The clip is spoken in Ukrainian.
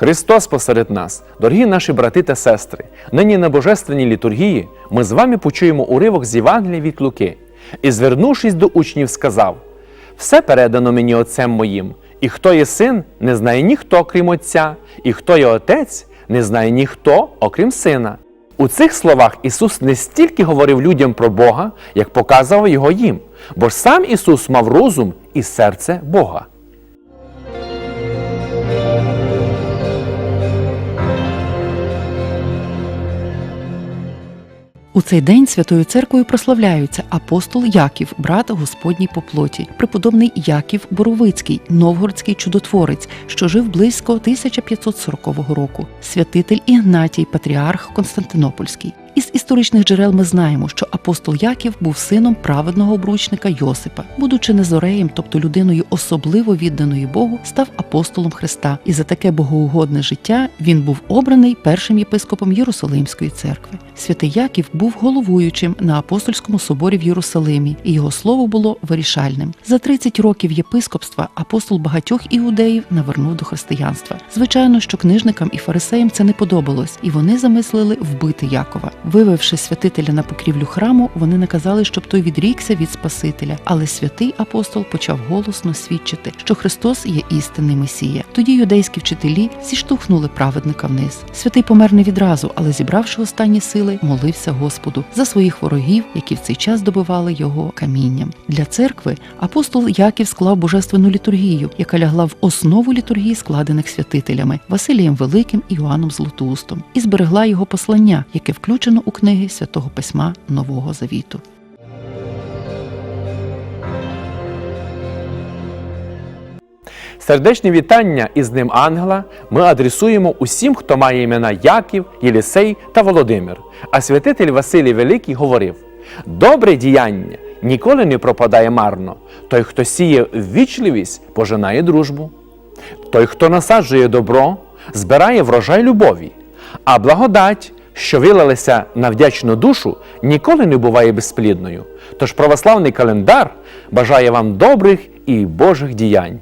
Христос посеред нас, дорогі наші брати та сестри, нині на божественній літургії ми з вами почуємо уривок з Євангелія від Луки і, звернувшись до учнів, сказав: Все передано мені Отцем моїм, і хто є син, не знає ніхто, крім Отця, і хто є Отець, не знає ніхто, окрім сина. У цих словах Ісус не стільки говорив людям про Бога, як показував його їм, бо ж сам Ісус мав розум і серце Бога. У цей день Святою Церквою прославляються апостол Яків, брат Господній по плоті, преподобний Яків Боровицький, новгородський чудотворець, що жив близько 1540 року, святитель Ігнатій, патріарх Константинопольський. Із історичних джерел ми знаємо, що апостол Яків був сином праведного обручника Йосипа. Будучи незореєм, тобто людиною особливо відданою Богу, став апостолом Христа, і за таке богоугодне життя він був обраний першим єпископом Єрусалимської церкви. Святий Яків був головуючим на апостольському соборі в Єрусалимі, і його слово було вирішальним. За 30 років єпископства апостол багатьох іудеїв навернув до християнства. Звичайно, що книжникам і фарисеям це не подобалось, і вони замислили вбити Якова. Вивевши святителя на покрівлю храму, вони наказали, щоб той відрікся від Спасителя. Але святий апостол почав голосно свідчити, що Христос є істинний Месія. Тоді юдейські вчителі зіштовхнули праведника вниз. Святий помер не відразу, але зібравши останні сили, молився Господу за своїх ворогів, які в цей час добивали його камінням. Для церкви апостол Яків склав божественну літургію, яка лягла в основу літургії, складених святителями Василієм Великим і Іоанном Златоустом, і зберегла його послання, яке включено у книги святого письма Нового Завіту. Сердечні вітання із Днем Ангела ми адресуємо усім, хто має імена Яків, Єлісей та Володимир. А святитель Василій Великий говорив: добре діяння ніколи не пропадає марно. Той, хто сіє ввічливість, пожинає дружбу. Той, хто насаджує добро, збирає врожай любові, а благодать, що вилилася на вдячну душу, ніколи не буває безплідною. Тож православний календар бажає вам добрих і Божих діянь.